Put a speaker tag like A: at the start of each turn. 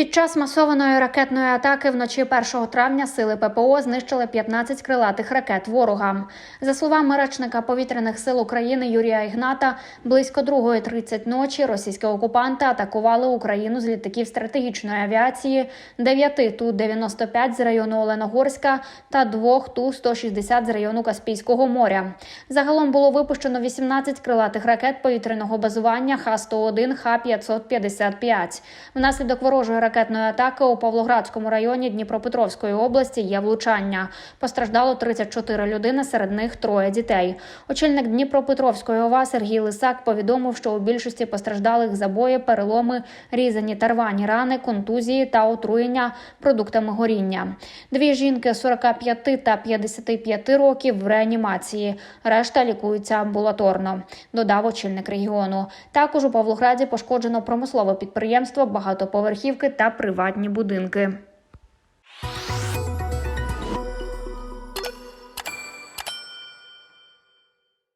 A: Під час масованої ракетної атаки вночі 1 травня сили ППО знищили 15 крилатих ракет ворога. За словами речника повітряних сил України Юрія Ігната, близько 2.30 ночі російські окупанти атакували Україну з літаків стратегічної авіації 9 Ту-95 з району Оленогорська та 2 Ту-160 з району Каспійського моря. Загалом було випущено 18 крилатих ракет повітряного базування Х-101, Х-555. Внаслідок ворожої ракетної атаки у Павлоградському районі Дніпропетровської області є влучання. Постраждало 34 людини, серед них троє дітей. Очільник Дніпропетровської ОВА Сергій Лисак повідомив, що у більшості постраждалих забої, переломи, різані та рвані рани, контузії та отруєння продуктами горіння. Дві жінки 45 та 55 років в реанімації. Решта лікуються амбулаторно, додав очільник регіону. Також у Павлограді пошкоджено промислове підприємство, багатоповерхівки та приватні будинки.